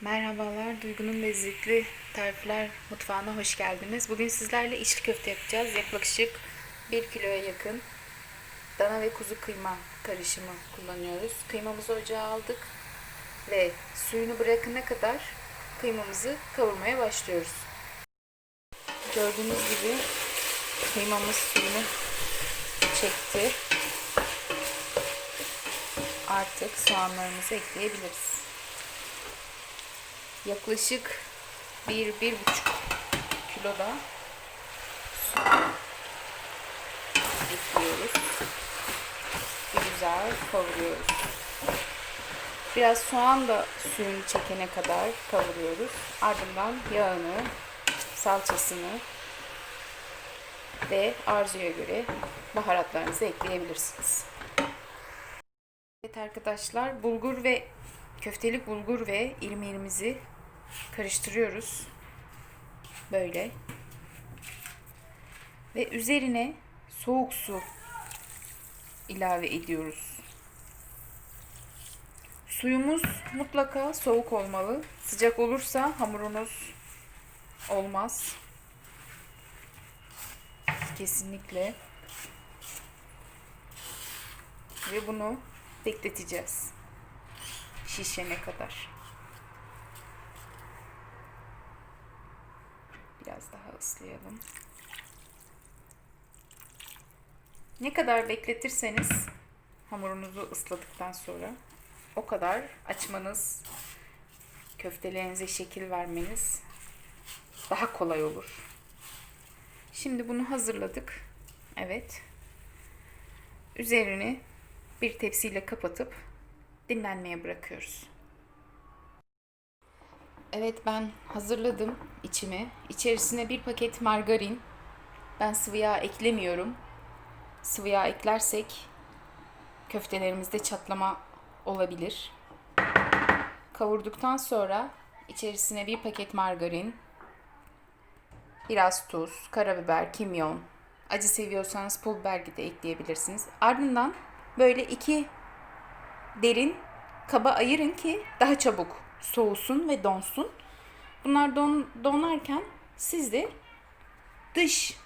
Merhabalar, Duygu'nun lezzetli tarifler mutfağına hoş geldiniz. Bugün sizlerle içli köfte yapacağız. Yaklaşık 1 kiloya yakın dana ve kuzu kıyma karışımı kullanıyoruz. Kıymamızı ocağa aldık ve suyunu bırakana kadar kıymamızı kavurmaya başlıyoruz. Gördüğünüz gibi kıymamız suyunu çekti. Artık soğanlarımızı ekleyebiliriz. Yaklaşık 1-1,5 kilo da soğan ekliyoruz. Bir güzel kavuruyoruz. Biraz soğan da suyunu çekene kadar kavuruyoruz. Ardından yağını, salçasını ve arzuya göre baharatlarınızı ekleyebilirsiniz. Evet arkadaşlar bulgur ve köftelik bulgur ve irmiğimizi karıştırıyoruz. Böyle. Ve üzerine soğuk su ilave ediyoruz. Suyumuz mutlaka soğuk olmalı. Sıcak olursa hamurunuz olmaz. Kesinlikle. Ve bunu bekleteceğiz. Şişene kadar. Biraz daha ıslayalım. Ne kadar bekletirseniz hamurunuzu ısladıktan sonra o kadar açmanız, köftelerinize şekil vermeniz daha kolay olur. Şimdi bunu hazırladık. Evet. Üzerini bir tepsiyle kapatıp dinlenmeye bırakıyoruz. Evet ben hazırladım içimi. İçerisine bir paket margarin. Ben sıvı yağ eklemiyorum. Sıvı yağ eklersek köftelerimizde çatlama olabilir. Kavurduktan sonra içerisine bir paket margarin, biraz tuz, karabiber, kimyon, acı seviyorsanız pul biber de ekleyebilirsiniz. Ardından böyle iki derin kaba ayırın ki daha çabuk soğusun ve donsun. Bunlar don, donarken siz de dış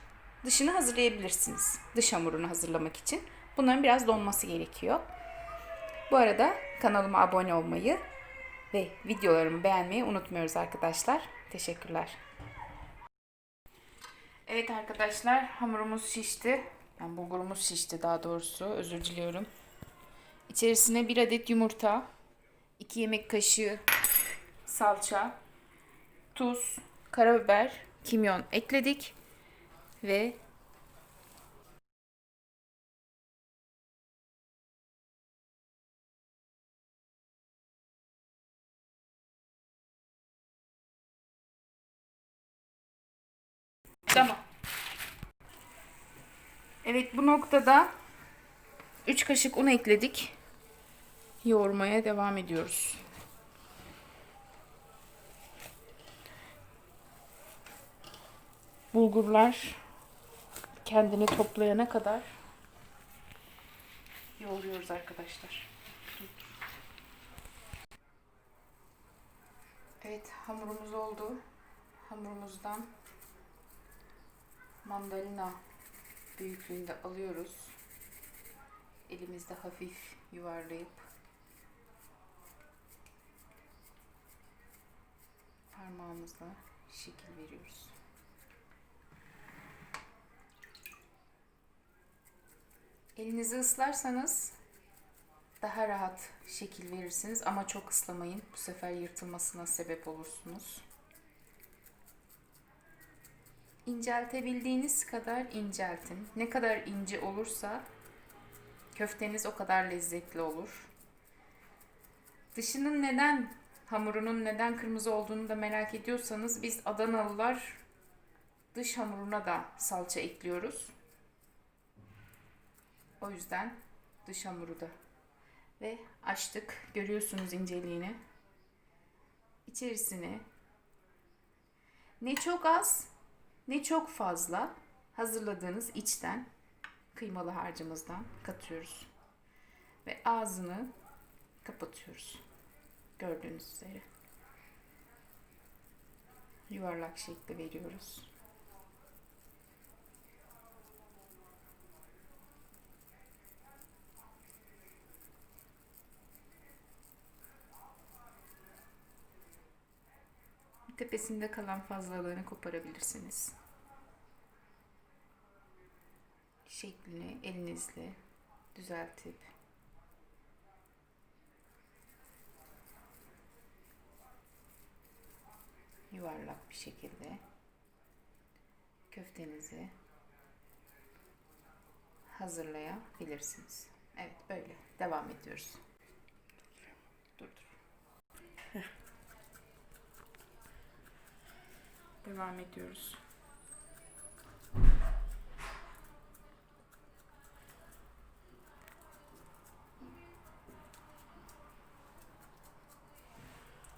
dışını hazırlayabilirsiniz. Dış hamurunu hazırlamak için. Bunların biraz donması gerekiyor. Bu arada kanalıma abone olmayı ve videolarımı beğenmeyi unutmuyoruz arkadaşlar. Teşekkürler. Evet arkadaşlar hamurumuz şişti. Yani bulgurumuz şişti daha doğrusu. Özür diliyorum. İçerisine bir adet yumurta, 2 yemek kaşığı salça, tuz, karabiber, kimyon ekledik ve Tamam. Evet bu noktada 3 kaşık un ekledik. Yoğurmaya devam ediyoruz. Bulgurlar kendini toplayana kadar yoğuruyoruz arkadaşlar. Evet hamurumuz oldu. Hamurumuzdan mandalina büyüklüğünde alıyoruz. Elimizde hafif yuvarlayıp parmağımızla şekil veriyoruz. Elinizi ıslarsanız daha rahat şekil verirsiniz ama çok ıslamayın. Bu sefer yırtılmasına sebep olursunuz. İnceltebildiğiniz kadar inceltin. Ne kadar ince olursa köfteniz o kadar lezzetli olur. Dışının neden hamurunun neden kırmızı olduğunu da merak ediyorsanız biz Adanalılar dış hamuruna da salça ekliyoruz. O yüzden dış hamuru da. Ve açtık. Görüyorsunuz inceliğini. İçerisine ne çok az ne çok fazla hazırladığınız içten kıymalı harcımızdan katıyoruz. Ve ağzını kapatıyoruz. Gördüğünüz üzere. yuvarlak şekli veriyoruz. Tepesinde kalan fazlalığını koparabilirsiniz. Şeklini elinizle düzeltip yuvarlak bir şekilde köftenizi hazırlayabilirsiniz. Evet böyle devam ediyoruz. Dur dur. Devam ediyoruz.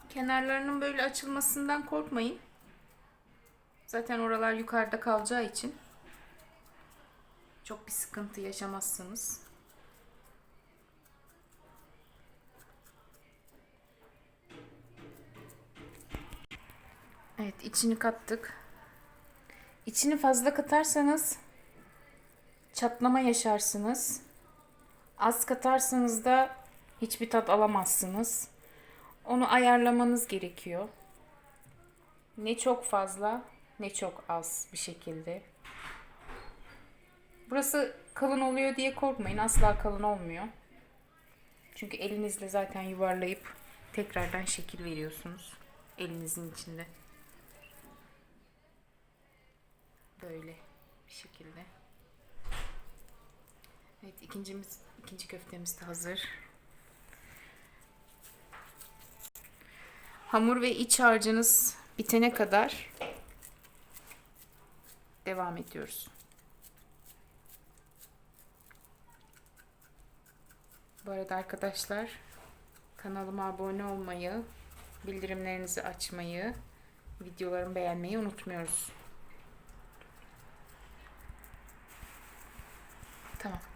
Kenarlarının böyle açılmasından korkmayın. Zaten oralar yukarıda kalacağı için çok bir sıkıntı yaşamazsınız. Evet içini kattık. İçini fazla katarsanız çatlama yaşarsınız. Az katarsanız da hiçbir tat alamazsınız. Onu ayarlamanız gerekiyor. Ne çok fazla ne çok az bir şekilde. Burası kalın oluyor diye korkmayın. Asla kalın olmuyor. Çünkü elinizle zaten yuvarlayıp tekrardan şekil veriyorsunuz. Elinizin içinde. Böyle bir şekilde. Evet ikincimiz ikinci köftemiz de hazır. Hamur ve iç harcınız bitene kadar devam ediyoruz. Bu arada arkadaşlar kanalıma abone olmayı, bildirimlerinizi açmayı, videolarımı beğenmeyi unutmuyoruz. Tamam.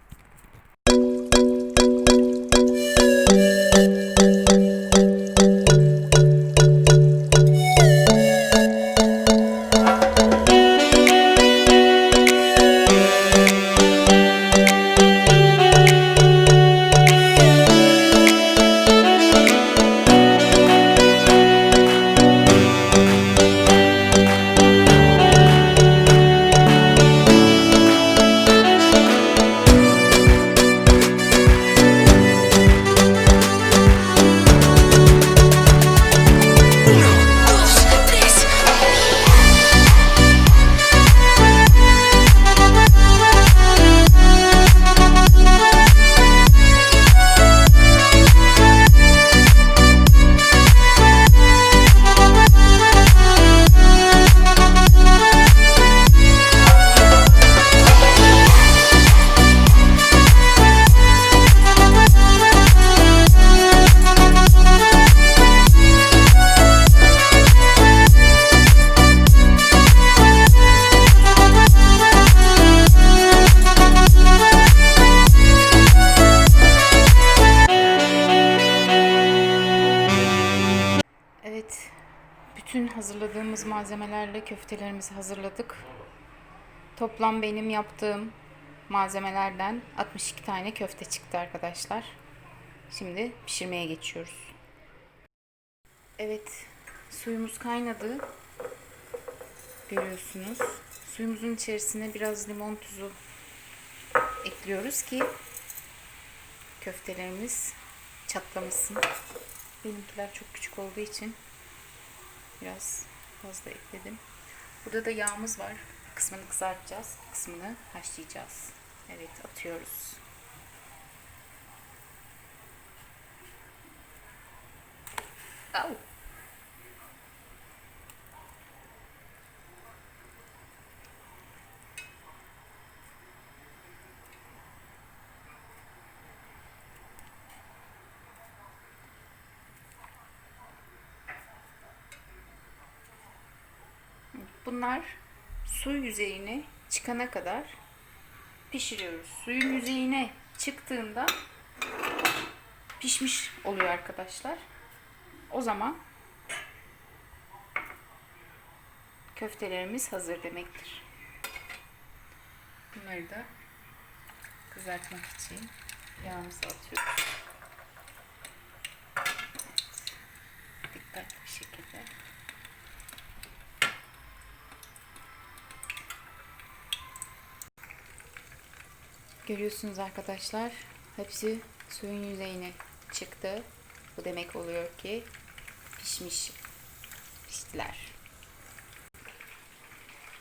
Hazırladığımız malzemelerle köftelerimizi hazırladık. Toplam benim yaptığım malzemelerden 62 tane köfte çıktı arkadaşlar. Şimdi pişirmeye geçiyoruz. Evet, suyumuz kaynadı. Görüyorsunuz. Suyumuzun içerisine biraz limon tuzu ekliyoruz ki köftelerimiz çatlamasın. Benimkiler çok küçük olduğu için biraz fazla ekledim. Burada da yağımız var. Kısmını kızartacağız. kısmını haşlayacağız. Evet atıyoruz. Au. Bunlar su yüzeyine çıkana kadar pişiriyoruz. Suyun yüzeyine çıktığında pişmiş oluyor arkadaşlar. O zaman köftelerimiz hazır demektir. Bunları da kızartmak için yağımızı atıyoruz. Evet. Dikkatli bir şekilde. Görüyorsunuz arkadaşlar. Hepsi suyun yüzeyine çıktı. Bu demek oluyor ki pişmiş. Piştiler.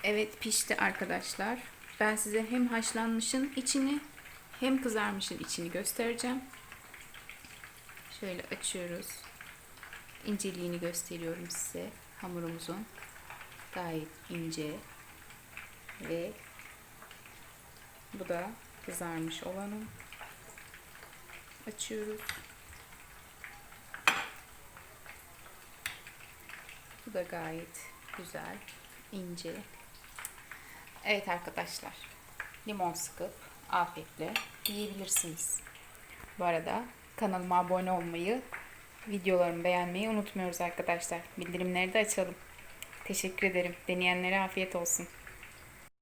Evet pişti arkadaşlar. Ben size hem haşlanmışın içini hem kızarmışın içini göstereceğim. Şöyle açıyoruz. İnceliğini gösteriyorum size hamurumuzun. Gayet ince ve bu da kızarmış olanı. Açıyoruz. Bu da gayet güzel, ince. Evet arkadaşlar, limon sıkıp afiyetle yiyebilirsiniz. Bu arada kanalıma abone olmayı, videolarımı beğenmeyi unutmuyoruz arkadaşlar. Bildirimleri de açalım. Teşekkür ederim. Deneyenlere afiyet olsun.